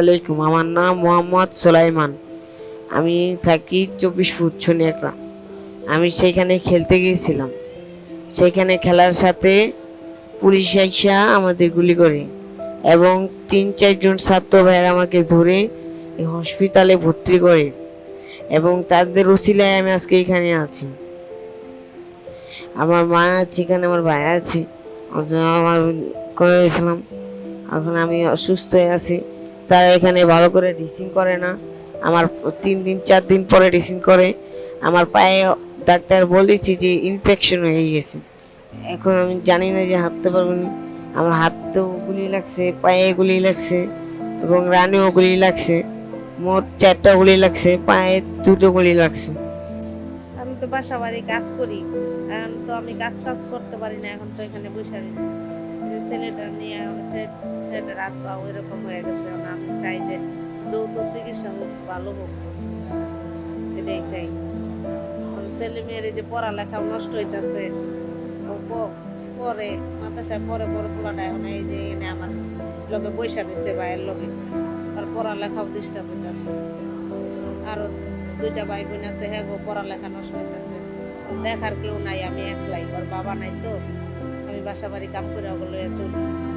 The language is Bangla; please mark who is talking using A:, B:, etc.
A: আলাইকুম। আমার নাম মোহাম্মদ সোলাইমান। আমি থাকি চব্বিশ ফুট একরা আমি সেইখানে খেলতে গিয়েছিলাম। সেখানে খেলার সাথে পুলিশ আইসা আমাদের গুলি করে এবং তিন চারজন ছাত্র ভাইয়ের আমাকে ধরে হসপিটালে ভর্তি করে এবং তাদের ওসিলায় আমি আজকে এখানে আছি। আমার মা আছে, এখানে আমার ভাই আছে। আমার করে গেছিলাম এখন আমি অসুস্থ হয়ে আছি। তারা এখানে ভালো করে ড্রেসিং করে না। আমার তিন দিন, চার দিন পরে ড্রেসিং করে। আমার পায়ে ডাক্তার বলেছি যে ইনফেকশন হয়ে গেছে। এখন আমি জানি না যে হাঁটতে পারব না। আমার হাতেও গুলি লাগছে, পায়ে গুলি লাগছে এবং রানেও গুলি লাগছে। মোট চারটা গুলি লাগছে, পায়ে দুটো গুলি লাগছে।
B: আমি তো বাসা বাড়ি কাজ করি। এখন তো আমি কাজ কাজ করতে পারি না, এখন তো এখানে বসে যে ছেলেটা নিয়ে, আমার ছে- ছেলেটার হাত পা ওইরকম হয়ে গেছে আমি চাই যে দ্রুত চিকিৎসা হোক, ভালো হোক। এটাই চাই। ছেলে মেয়ের যে পড়ালেখাও নষ্ট হইতাছে। পরে, মাদ্রাসায় পরে পরে পোলাটা এখন এই যে এনে আমার লোকে পয়সা রয়েছে ভাইয়ের লোকে। আর পড়ালেখাও ডিস্টার্ব হইতাছে। আরও দুইটা ভাই বোন আছে হ্যাঁ গো, পড়ালেখা নষ্ট হইতেছে। দেখার কেউ নাই, আমি একলাই। ওর বাবা নাই তো। আমি বাসা বাড়ি কাম করে ওগুলো চলি।